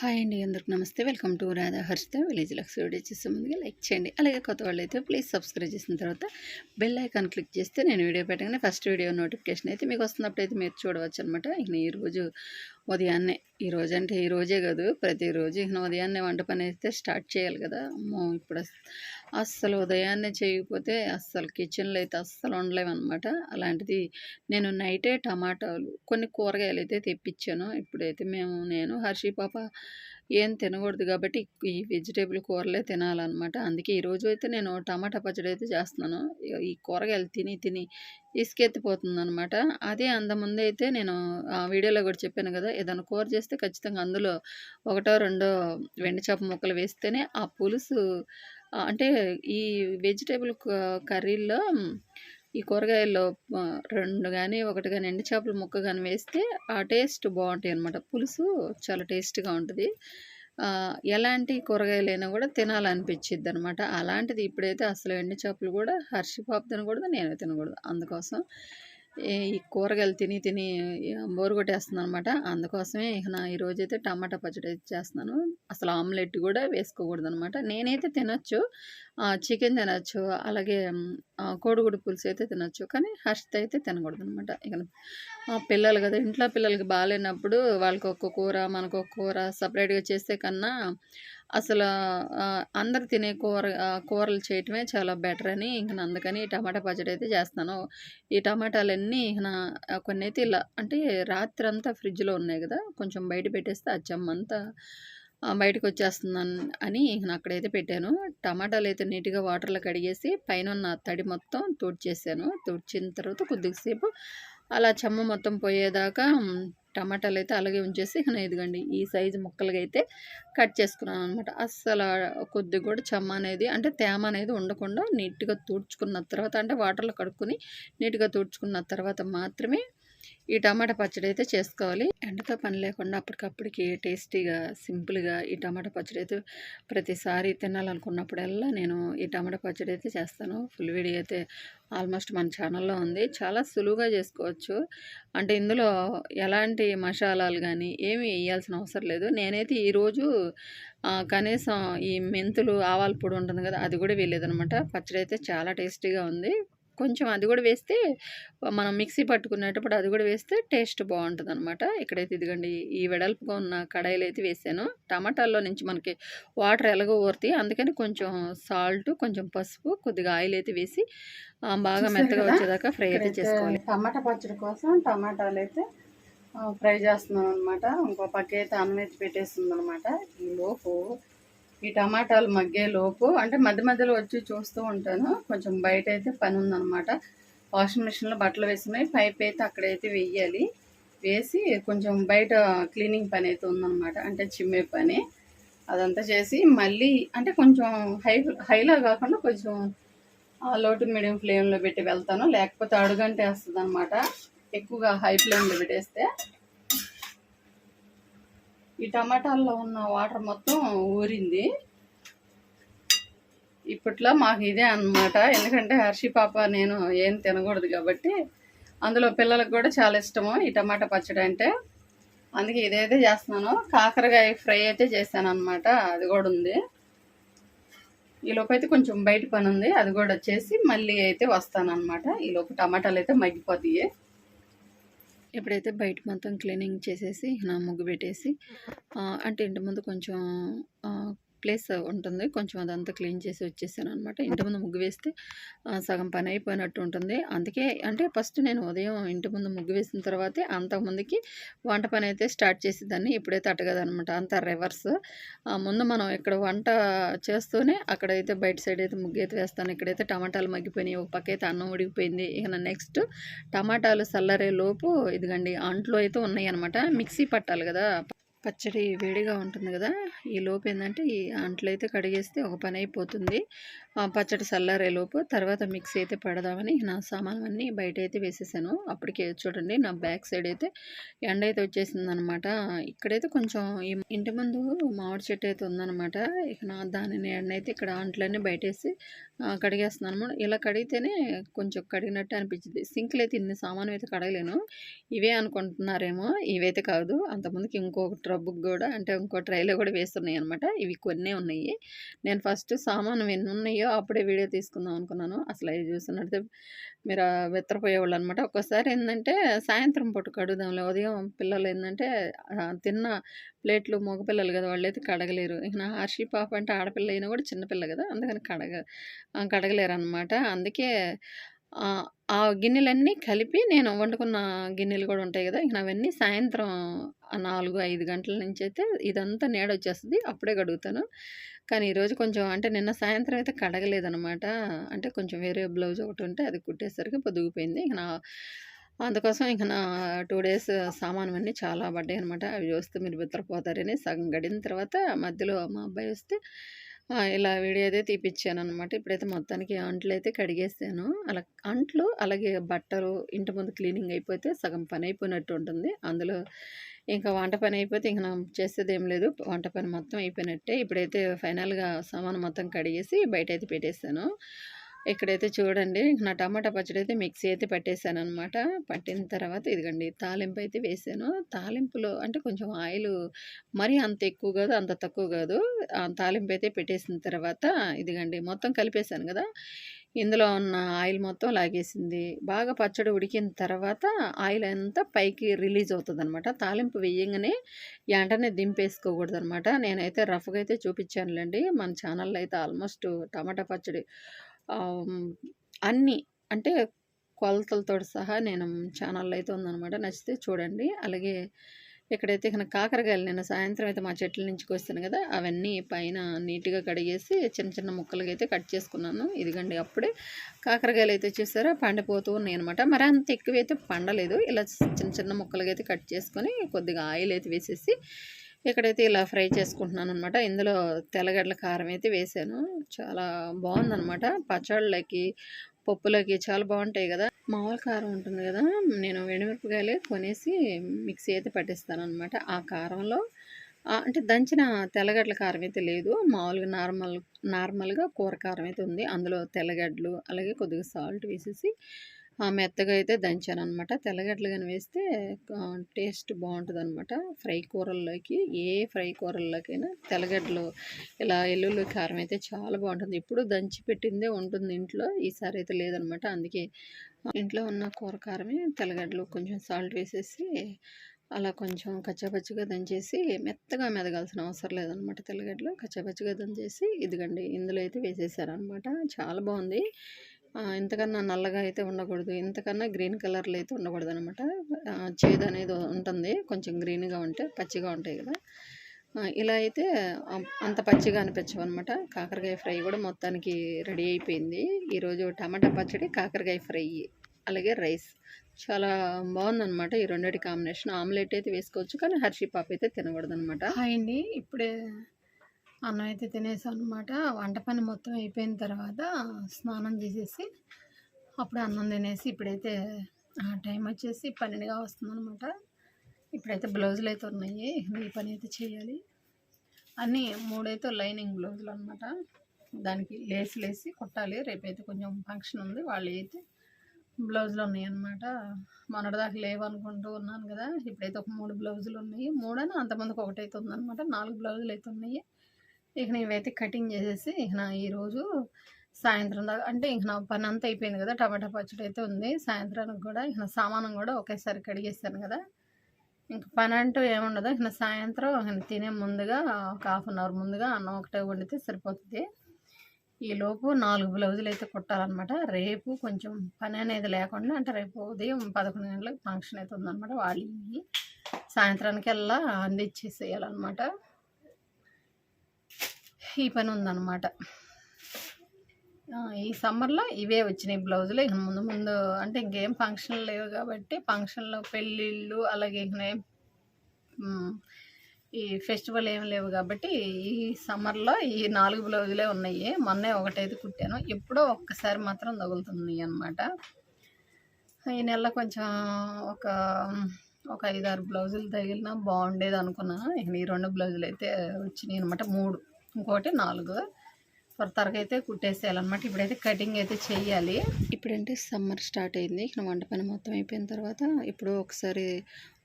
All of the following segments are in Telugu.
హాయ్ అండి అందరికి నమస్తే. Welcome to Radha Harshita village vlogs video చేసే ముందుగా లైక్ చేయండి. అలాగే కొత్త వాళ్ళు అయితే ప్లీజ్ సబ్స్క్రైబ్ చేసిన తర్వాత బెల్ ఐకాన్ క్లిక్ చేస్తే నేను వీడియో పెట్టగానే ఫస్ట్ వీడియో నోటిఫికేషన్ అయితే మీకు వస్తున్నప్పుడు అయితే మీరు చూడవచ్చు అనమాట ఇక ఈరోజు ఉదయాన్నే ఈ రోజు అంటే ఈరోజే కాదు ప్రతిరోజు ఇక ఉదయాన్నే వంట పని అయితే స్టార్ట్ చేయాలి కదా. అమ్మో ఇప్పుడు అస్సలు ఉదయాన్నే చేయకపోతే అస్సలు కిచెన్లో అయితే అస్సలు ఉండలేము అనమాట అలాంటిది నేను నైటే టమాటాలు కొన్ని కూరగాయలు అయితే తెప్పించాను. ఇప్పుడైతే మేము నేను హర్షి పాప ఏం తినకూడదు కాబట్టి ఈ వెజిటేబుల్ కూరలే తినాలన్నమాట. అందుకే ఈరోజు అయితే నేను టమాటా పచ్చడి అయితే చేస్తున్నాను. ఈ- కూరగాయలు తిని తిని ఇసుకెత్తిపోతుంది అనమాట అదే అంతకుముందు అయితే నేను ఆ వీడియోలో కూడా చెప్పాను కదా ఏదైనా కూర చేస్తే ఖచ్చితంగా అందులో ఒకటో రెండో వెండి చేప ముక్కలు వేస్తేనే ఆ పులుసు అంటే ఈ వెజిటేబుల్ కర్రీలో ఈ కూరగాయల్లో రెండు కానీ ఒకటి కానీ ఎండు చేపల ముక్క కానీ వేస్తే ఆ టేస్ట్ బాగుంటాయి అనమాట పులుసు చాలా టేస్ట్గా ఉంటుంది. ఎలాంటి కూరగాయలైనా కూడా తినాలనిపించిద్ది అనమాట అలాంటిది ఇప్పుడైతే అసలు ఎండు చేపలు కూడా హర్షి పాప్ తినకూడదు నేను తినకూడదు. అందుకోసం ఈ కూరగాయలు తిని తిని బోరు కొట్టేస్తుంది అనమాట అందుకోసమే ఇక నా ఈరోజైతే టమాటా పచ్చడి చేస్తున్నాను. అసలు ఆమ్లెట్ కూడా వేసుకోకూడదు అనమాట నేనైతే తినొచ్చు చికెన్ తినొచ్చు అలాగే మ్, కోడిగుడ్డు పులుసు అయితే తినొచ్చు కానీ హర్షిత అయితే తినకూడదు అనమాట ఇక ఆ, పిల్లలు కదా ఇంట్లో పిల్లలకి బాగాలేనప్పుడు వాళ్ళకి ఒక్క కూర మనకు ఒక కూర సపరేట్గా చేస్తే కన్నా అసలు అందరు తినే కూర కూరలు చేయటమే చాలా బెటర్ అని ఇంక అందుకని టమాటా పచ్చడి అయితే చేస్తాను. ఈ టమాటాలన్నీ ఇక నా కొన్ని అయితే ఇలా అంటే రాత్రి అంతా ఫ్రిడ్జ్లో ఉన్నాయి కదా కొంచెం బయట పెట్టేస్తే ఆ చెమ్మంతా బయటకు వచ్చేస్తుందని అని ఇక అక్కడైతే పెట్టాను. టమాటాలు అయితే నీట్గా వాటర్లో కడిగేసి పైన ఉన్న తడి మొత్తం తుడిచేసాను. తుడిచిన తర్వాత కొద్దిసేపు అలా చెమ్మ మొత్తం పోయేదాకా టమాటాలు అయితే అలాగే ఉంచేసి ఇదిగండి ఈ సైజు ముక్కలుగా అయితే కట్ చేసుకున్నాను అనమాట. అస్సలు కొద్దిగా కూడా చెమ్మ అనేది అంటే తేమ అనేది ఉండకుండా నీట్గా తుడుచుకున్న తర్వాత అంటే వాటర్లో కడుక్కొని నీట్గా తుడుచుకున్న తర్వాత మాత్రమే ఈ టమాటా పచ్చడి అయితే చేసుకోవాలి. ఎండతో పని లేకుండా అప్పటికప్పటికి టేస్టీగా సింపుల్గా ఈ టమాటా పచ్చడి అయితే ప్రతిసారి తినాలనుకున్నప్పుడల్లా నేను ఈ టమాటా పచ్చడి అయితే చేస్తాను. ఫుల్ వీడియో అయితే ఆల్మోస్ట్ మన ఛానల్లో ఉంది. చాలా సులువుగా చేసుకోవచ్చు. అంటే ఇందులో ఎలాంటి మసాలాలు కానీ ఏమీ వేయాల్సిన అవసరం లేదు. నేనైతే ఈరోజు కనీసం ఈ మెంతులు ఆవాల పొడి ఉంటుంది కదా అది కూడా వేయలేదనమాట పచ్చడి అయితే చాలా టేస్టీగా ఉంది. కొంచెం అది కూడా వేస్తే మనం మిక్సీ పట్టుకునేటప్పుడు అది కూడా వేస్తే టేస్ట్ బాగుంటుంది అనమాట ఇక్కడైతే ఇదిగోండి ఈ వెడల్పుగా ఉన్న కడాయిలు అయితే వేసాను. టమాటాల్లో నుంచి మనకి వాటర్ ఎలాగో ఊరుతాయి. అందుకని కొంచెం సాల్ట్ కొంచెం పసుపు కొద్దిగా ఆయిల్ అయితే వేసి బాగా మెత్తగా? వచ్చేదాకా ఫ్రై అయితే చేసుకోవాలి. టమాటా పచ్చడి కోసం టమాటాలు అయితే ఫ్రై చేస్తున్నాను అనమాట ఇంకో పక్క అయితే అన్నం అయితే పెట్టేస్తుంది అనమాట ఈ లోపు ఈ టమాటాలు మగ్గే లోపు అంటే మధ్య మధ్యలో వచ్చి చూస్తూ ఉంటాను. కొంచెం బయట అయితే పని ఉందన్నమాట వాషింగ్ మిషన్లో బట్టలు వేసినాయి పైప్ అయితే అక్కడైతే వేయాలి వేసి కొంచెం బయట క్లీనింగ్ పని అయితే ఉందన్నమాట అంటే చిమ్మే పని. అదంతా చేసి మళ్ళీ అంటే కొంచెం హై హైలా కాకుండా కొంచెం ఆ లోటు మీడియం ఫ్లేమ్లో పెట్టి వెళ్తాను. లేకపోతే అడుగంటే వస్తుంది అనమాట ఎక్కువగా హై ఫ్లేమ్లో పెట్టేస్తే ఈ టమాటాల్లో ఉన్న వాటర్ మొత్తం ఊరింది. ఇప్పట్లో మాకు ఇదే అన్నమాట. ఎందుకంటే హర్షి పాప నేను ఏం తినకూడదు కాబట్టి అందులో పిల్లలకు కూడా చాలా ఇష్టము ఈ టమాటా పచ్చడి అంటే. అందుకే ఇదైతే చేస్తున్నాను. కాకరకాయ ఫ్రై అయితే చేశాను అనమాట అది కూడా ఉంది. ఈ అయితే కొంచెం బయట పని ఉంది. అది కూడా వచ్చేసి మళ్ళీ అయితే వస్తాను అనమాట ఈ టమాటాలు అయితే మగ్గిపోతాయి. ఎప్పుడైతే బయట మొత్తం క్లీనింగ్ చేసేసి నా ముగ్గు పెట్టేసి అంటే ఇంటి ముందు కొంచెం ప్లేస్ ఉంటుంది. కొంచెం అదంతా క్లీన్ చేసి వచ్చేసాను అనమాట ఇంటి ముందు ముగ్గు వేస్తే సగం పని అయిపోయినట్టు ఉంటుంది. అందుకే అంటే ఫస్ట్ నేను ఉదయం ఇంటి ముందు ముగ్గు వేసిన తర్వాతే అంతకుముందుకి వంట పని అయితే స్టార్ట్ చేసేదాన్ని. ఇప్పుడైతే అట్టగదనమాట అంత రివర్స్. ముందు మనం ఇక్కడ వంట చేస్తూనే అక్కడైతే బయట సైడ్ అయితే ముగ్గు అయితే వేస్తాను. ఇక్కడైతే టమాటాలు మగ్గిపోయినాయి. ఒక పక్క అయితే అన్నం ఉడికిపోయింది. ఇక నెక్స్ట్ టమాటాలు చల్లరే లోపు ఇదిగండి అంట్లో అయితే ఉన్నాయి అనమాట మిక్సీ పట్టాలి కదా. పచ్చడి వేడిగా ఉంటుంది కదా ఈ లోపు ఏంటంటే ఈ అంట్లు అయితే కడిగేస్తే ఒక పని అయిపోతుంది. ఆ పచ్చడి చల్లారే లోపు తర్వాత మిక్సీ అయితే పడదామని నా సామాన్లు అన్నీ బయట అయితే వేసేసాను. అప్పటికే చూడండి నా బ్యాక్ సైడ్ అయితే ఎండ అయితే వచ్చేసింది అనమాట ఇక్కడైతే కొంచెం ఈ ఇంటి ముందు మామిడి చెట్టు అయితే ఉందన్నమాట ఇక నా దానిని ఎండ అయితే ఇక్కడ అంట్లన్నీ బయటేసి కడిగేస్తున్నాను అనమాట ఇలా కడిగితేనే కొంచెం కడిగినట్టు అనిపించింది. సింక్లు అయితే ఇన్ని సామాను అయితే కడగలేను. ఇవే అనుకుంటున్నారేమో ఇవైతే కాదు. అంతకుముందుకి ఇంకొకటి రబ్బుకి కూడా అంటే ఇంకో ట్రైలో కూడా వేస్తున్నాయి అనమాట ఇవి కొన్నే ఉన్నాయి. నేను ఫస్ట్ సామాను ఎన్ని ఉన్నాయో అప్పుడే వీడియో తీసుకుందాం అనుకున్నాను. అసలు అవి చూస్తున్నట్టు మీరు వెత్తరపోయేవాళ్ళు అనమాట ఒక్కోసారి ఏంటంటే సాయంత్రం పూట కడుగుదాంలే. ఉదయం పిల్లలు ఏంటంటే తిన్న ప్లేట్లు మగపిల్లలు కదా వాళ్ళైతే కడగలేరు. నా హర్షి పాప అంటే ఆడపిల్ల అయినా కూడా చిన్నపిల్ల కదా అందుకని కడగ కడగలేరు అనమాట అందుకే ఆ, గిన్నెలన్నీ కలిపి నేను వండుకున్న గిన్నెలు కూడా ఉంటాయి కదా ఇంక అవన్నీ సాయంత్రం నాలుగు ఐదు గంటల నుంచి అయితే ఇదంతా నీడ వచ్చేస్తుంది అప్పుడే కడుగుతాను. కానీ ఈరోజు కొంచెం అంటే నిన్న సాయంత్రం అయితే కడగలేదనమాట అంటే కొంచెం వేరే బ్లౌజ్ ఒకటి ఉంటే అది కుట్టేసరికి పొద్దుగుపోయింది ఇక నా అందుకోసం ఇంక నా టూ డేస్ సామాను అన్నీ చాలా పడ్డాయి అనమాట అవి చూస్తే మీరు బిత్తరపోతారని సగం గడిన తర్వాత మధ్యలో మా అబ్బాయి వస్తే ఇలా వీడియో అయితే తీపిచ్చాను అనమాట ఇప్పుడైతే మొత్తానికి అంట్లు అయితే కడిగేసాను. అలా అంట్లు అలాగే బట్టలు ఇంటి ముందు క్లీనింగ్ అయిపోతే సగం పని అయిపోయినట్టు ఉంటుంది. అందులో ఇంకా వంట పని అయిపోతే ఇంకా నా చేసేది ఏం లేదు. వంట పని మొత్తం అయిపోయినట్టే. ఇప్పుడైతే ఫైనల్గా సామాను మొత్తం కడిగేసి బయట అయితే పెట్టేశాను ఇక్కడైతే చూడండి నా టమాటా పచ్చడి అయితే మిక్సీ అయితే పట్టేశాను అనమాట పట్టిన తర్వాత ఇదిగండి తాలింపు అయితే వేసాను. తాలింపులో అంటే కొంచెం ఆయిల్ మరీ అంత ఎక్కువ కాదు అంత తక్కువ కాదు. ఆ తాలింపు అయితే పెట్టేసిన తర్వాత ఇదిగండి మొత్తం కలిపేశాను కదా. ఇందులో ఉన్న ఆయిల్ మొత్తం లాగేసింది. బాగా పచ్చడి ఉడికిన తర్వాత ఆయిల్ అంతా పైకి రిలీజ్ అవుతుంది అనమాట తాలింపు వేయంగానే వెంటనే దింపేసుకోకూడదు అనమాట నేనైతే రఫ్గా అయితే చూపించానులేండి. మన ఛానల్లో అయితే ఆల్మోస్ట్ టమాటా పచ్చడి అన్నీ అంటే కొలతలతో సహా నేను ఛానల్లో అయితే ఉందన్నమాట నచ్చితే చూడండి. అలాగే ఇక్కడైతే ఇక కాకరకాయలు నేను సాయంత్రం అయితే మా చెట్ల నుంచి కోస్తాను కదా అవన్నీ పైన నీట్గా కడిగేసి చిన్న చిన్న ముక్కలుగా అయితే కట్ చేసుకున్నాను. ఇదిగండి అప్పుడే కాకరకాయలు అయితే చూసారా పండిపోతూ ఉన్నాయి అనమాట మరి అంత ఎక్కువ అయితే పండలేదు. ఇలా చిన్న చిన్న ముక్కలుగా అయితే కట్ చేసుకొని కొద్దిగా ఆయిల్ అయితే వేసేసి ఇక్కడైతే ఇలా ఫ్రై చేసుకుంటున్నాను అనమాట ఇందులో తెల్లగడ్డల కారం అయితే వేసాను. చాలా బాగుందనమాట పచ్చళ్ళకి పప్పులకి చాలా బాగుంటాయి కదా. మామూలు కారం ఉంటుంది కదా. నేను ఎండుమిరపకాయలు కొనేసి మిక్సీ అయితే పట్టిస్తాను అనమాట ఆ కారంలో అంటే దంచిన తెల్లగడ్డల కారం అయితే లేదు. మామూలుగా నార్మల్ నార్మల్గా కూర కారం అయితే ఉంది. అందులో తెల్లగడ్డలు అలాగే కొద్దిగా సాల్ట్ వేసేసి మెత్తగా అయితే దంచాను అనమాట తెల్లగడ్డలు కానీ వేస్తే టేస్ట్ బాగుంటుంది అనమాట ఫ్రై కూరల్లోకి ఏ ఫ్రై కూరల్లోకైనా తెల్లగడ్డలు ఇలా ఎల్లుల్లి కారం అయితే చాలా బాగుంటుంది. ఇప్పుడు దంచి పెట్టిందే ఉంటుంది ఇంట్లో ఈసారి అయితే లేదనమాట అందుకే ఇంట్లో ఉన్న కూర కారమే తెల్లగడ్డలు కొంచెం సాల్ట్ వేసేసి అలా కొంచెం కచ్చాపచ్చిగా దంచేసి మెత్తగా మెదగాల్సిన అవసరం లేదనమాట తెల్లగడ్డలు. కచ్చాపచ్చిగా దంచేసి ఇదిగండి ఇందులో అయితే వేసేసారు అనమాట చాలా బాగుంది. ఇంతకన్నా నల్లగా అయితే ఉండకూడదు. ఇంతకన్నా గ్రీన్ కలర్లో అయితే ఉండకూడదు అనమాట చేదు అనేది ఉంటుంది. కొంచెం గ్రీన్గా ఉంటే పచ్చిగా ఉంటాయి కదా. ఇలా అయితే అంత పచ్చిగా అనిపించవు అనమాట కాకరకాయ ఫ్రై కూడా మొత్తానికి రెడీ అయిపోయింది. ఈరోజు టమాటా పచ్చడి కాకరకాయ ఫ్రై అలాగే రైస్. చాలా బాగుందన్నమాట ఈ రెండింటి కాంబినేషన్. ఆమ్లెట్ అయితే వేసుకోవచ్చు కానీ హర్షి పాప అయితే తినకూడదు అనమాట హాయ్ అండి. ఇప్పుడే అన్నం అయితే తినేసాను అనమాట వంట పని మొత్తం అయిపోయిన తర్వాత స్నానం చేసేసి అప్పుడు అన్నం తినేసి ఇప్పుడైతే ఆ, టైం వచ్చేసి పన్నెండుగా వస్తుందనమాట ఇప్పుడైతే బ్లౌజులు అయితే ఉన్నాయి. మీ పని అయితే చేయాలి. అన్నీ మూడైతే లైనింగ్ బ్లౌజులు అనమాట దానికి లేసులు లేసి కుట్టాలి. రేపైతే కొంచెం ఫంక్షన్ ఉంది. వాళ్ళు అయితే బ్లౌజులు ఉన్నాయి అనమాట మొన్నటిదాకా లేవు అనుకుంటూ ఉన్నాను కదా. ఇప్పుడైతే ఒక మూడు బ్లౌజులు ఉన్నాయి. మూడని అంతమందికి ఒకటైతే ఉందన్నమాట. నాలుగు బ్లౌజులు అయితే ఉన్నాయి. ఇక ఇవైతే కటింగ్ చేసేసి ఇక నా ఈరోజు సాయంత్రం దాకా అంటే ఇంక నా పని అంతా అయిపోయింది కదా టమాటా పచ్చడి అయితే ఉంది. సాయంత్రానికి కూడా ఇక నా సామానం కూడా ఒకేసారి కడిగేస్తాను కదా. ఇంక పని అంటూ ఏముండదు ఇక నా సాయంత్రం ఇక తినే ముందుగా ఒక హాఫ్ అన్ అవర్ ముందుగా అన్నం ఒకటే వండితే సరిపోతుంది. ఈలోపు నాలుగు బ్లౌజులు అయితే కుట్టాలన్నమాట. రేపు కొంచెం పని అనేది లేకుండా అంటే రేపు ఉదయం పదకొండు గంటలకు ఫంక్షన్ అయితే ఉందన్నమాట. వాళ్ళు సాయంత్రానికల్లా అందించేసేయాలన్నమాట ఈ పని ఉందన్నమాట. ఈ సమ్మర్లో ఇవే వచ్చినాయి బ్లౌజులు. ఇక ముందు ముందు అంటే ఇంకేం ఫంక్షన్లు లేవు కాబట్టి ఫంక్షన్లో పెళ్ళిళ్ళు అలాగే ఇక ఈ ఫెస్టివల్ ఏం లేవు కాబట్టి ఈ సమ్మర్లో ఈ నాలుగు బ్లౌజులే ఉన్నాయి. మొన్నే ఒకటైతే కుట్టాను. ఎప్పుడో ఒక్కసారి మాత్రం తగులుతున్నాయి అనమాట ఈ నెల కొంచెం ఒక ఒక ఐదారు బ్లౌజులు తగిలినా బాగుండేది అనుకున్నాను. ఇక ఈ రెండు బ్లౌజులు అయితే వచ్చినాయి అనమాట మూడు. ఇంకోటి నాలుగు త్వరగా అయితే కుట్టేసేయాలన్నమాట. ఇప్పుడైతే కటింగ్ అయితే చేయాలి. ఇప్పుడంటే సమ్మర్ స్టార్ట్ అయింది. ఇక్కడ వంట పని మొత్తం అయిపోయిన తర్వాత ఇప్పుడు ఒకసారి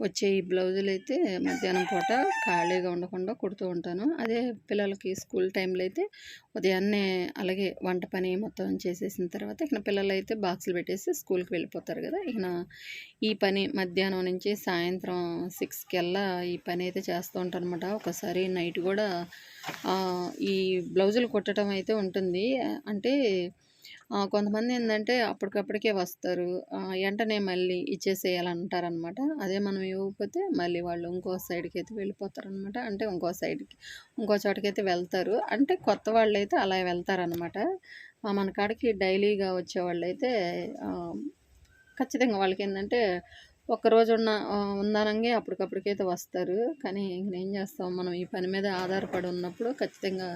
వచ్చే ఈ బ్లౌజులు అయితే మధ్యాహ్నం పూట ఖాళీగా ఉండకుండా కుడుతూ ఉంటాను. అదే పిల్లలకి స్కూల్ టైంలో అయితే ఉదయాన్నే అలాగే వంట పని మొత్తం చేసేసిన తర్వాత ఇక పిల్లలు అయితే బాక్సులు పెట్టేసి స్కూల్కి వెళ్ళిపోతారు కదా. ఇక ఈ పని మధ్యాహ్నం నుంచి సాయంత్రం సిక్స్ వెళ్ళా ఈ పని అయితే చేస్తూ ఉంటాను అనమాట ఒకసారి నైట్ కూడా ఈ బ్లౌజులు కుట్టడం అయితే అయితే ఉంటుంది. అంటే కొంతమంది ఏంటంటే అప్పటికప్పటికే వస్తారు. వెంటనే మళ్ళీ ఇచ్చేసేయాలంటారనమాట. అదే మనం ఇవ్వకపోతే మళ్ళీ వాళ్ళు ఇంకో సైడ్కి అయితే వెళ్ళిపోతారనమాట. అంటే ఇంకో సైడ్కి ఇంకో చోటకి అయితే వెళ్తారు. అంటే కొత్త వాళ్ళు అయితే అలా వెళ్తారనమాట. మన కాడికి డైలీగా వచ్చే వాళ్ళు అయితే ఖచ్చితంగా వాళ్ళకి ఏంటంటే ఒక్కరోజు ఉన్న ఆ, ఉందనంగా అప్పటికప్పటికైతే వస్తారు. కానీ ఇంకేం చేస్తాం? మనం ఈ పని మీద ఆధారపడి ఉన్నప్పుడు ఖచ్చితంగా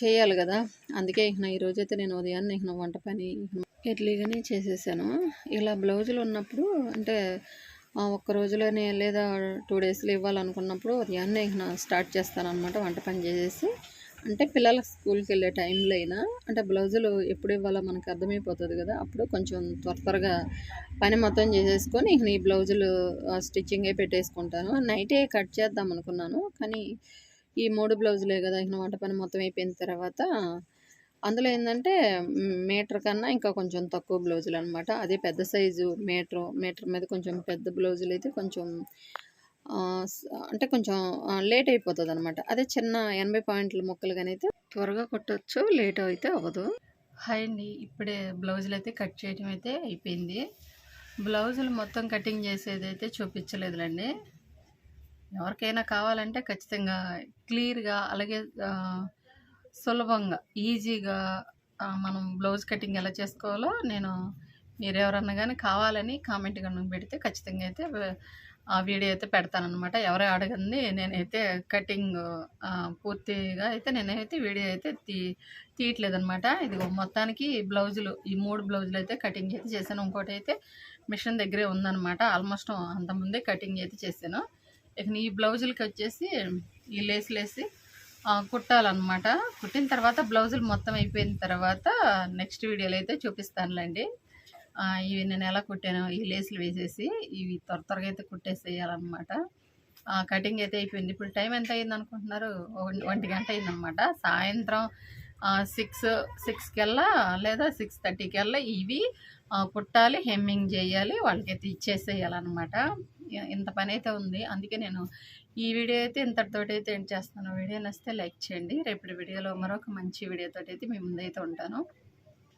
చేయాలి కదా. అందుకే ఇక ఈరోజు అయితే నేను ఉదయాన్నే ఇక వంట పని ఎర్లీగానే చేసేసాను. ఇలా బ్లౌజులు ఉన్నప్పుడు అంటే ఒక్క రోజులోనే లేదా టూ డేస్లో ఇవ్వాలనుకున్నప్పుడు ఉదయాన్నే ఇక స్టార్ట్ చేస్తాను అనమాట వంట పని చేసేసి. అంటే పిల్లల స్కూల్కి వెళ్ళే టైంలో అయినా అంటే బ్లౌజులు ఎప్పుడు ఇవ్వాలో మనకు అర్థమైపోతుంది కదా. అప్పుడు కొంచెం త్వర త్వరగా పని మొత్తం చేసేసుకొని ఇక ఈ బ్లౌజులు స్టిచ్చింగే పెట్టేసుకుంటాను. నైటే కట్ చేద్దాం అనుకున్నాను. కానీ ఈ మూడు బ్లౌజులే కదా ఇక వంట పని మొత్తం అయిపోయిన తర్వాత అందులో ఏంటంటే మీటర్ కన్నా ఇంకా కొంచెం తక్కువ బ్లౌజులు అనమాట అదే పెద్ద సైజు మీటర్ మీటర్ మీద కొంచెం పెద్ద బ్లౌజులు అయితే కొంచెం అంటే కొంచెం లేట్ అయిపోతుంది అనమాట అదే చిన్న ఎనభై పాయింట్ల ముక్కలు కానీ అయితే త్వరగా కొట్టచ్చు లేట్ అయితే అవ్వదు. హాయ్ అండి ఇప్పుడే బ్లౌజులు అయితే కట్ చేయడం అయితే అయిపోయింది. బ్లౌజులు మొత్తం కటింగ్ చేసేది అయితే చూపించలేదులండి. ఎవరికైనా కావాలంటే ఖచ్చితంగా క్లియర్గా అలాగే సులభంగా ఈజీగా మనం బ్లౌజ్ కటింగ్ ఎలా చేసుకోవాలో నేను మీరు ఎవరన్నా కానీ కావాలని కామెంట్ కనుక పెడితే ఖచ్చితంగా అయితే ఆ వీడియో అయితే పెడతానమాట ఎవరే అడగంది నేనైతే కటింగ్ పూర్తిగా అయితే నేనైతే వీడియో అయితే తీ తీయట్లేదనమాట ఇది మొత్తానికి బ్లౌజులు ఈ మూడు బ్లౌజులు అయితే కటింగ్ అయితే చేశాను. ఇంకోటి అయితే మిషన్ దగ్గరే ఉందనమాట ఆల్మోస్ట్ అంతకుముందే కటింగ్ అయితే చేశాను. ఇక ఈ బ్లౌజులకి వచ్చేసి ఈ లేసులు వేసి కుట్టాలన్నమాట. కుట్టిన తర్వాత బ్లౌజులు మొత్తం అయిపోయిన తర్వాత నెక్స్ట్ వీడియోలో అయితే చూపిస్తానులేండి. ఇవి నేను ఎలా కుట్టాను ఈ లేసులు వేసేసి ఇవి త్వర త్వరగా అయితే కుట్టేసేయాలన్నమాట. కటింగ్ అయితే అయిపోయింది. ఇప్పుడు టైం ఎంత అయింది అనుకుంటున్నారు? ఒంటి గంట అయిందనమాట సాయంత్రం సిక్స్ సిక్స్కి వెళ్ళా లేదా సిక్స్ థర్టీకి వెళ్ళా ఇవి కుట్టాలి హెమ్మింగ్ చేయాలి వాళ్ళకైతే ఇచ్చేసేయాలన్నమాట. ఇంత పని అయితే ఉంది. అందుకే నేను ఈ వీడియో అయితే ఇంతటితోటి అయితే ఎండ్ చేస్తాను వీడియో నచ్చితే లైక్ చేయండి. రేపటి వీడియోలో మరొక మంచి వీడియోతో అయితే మీ ముందైతే ఉంటాను.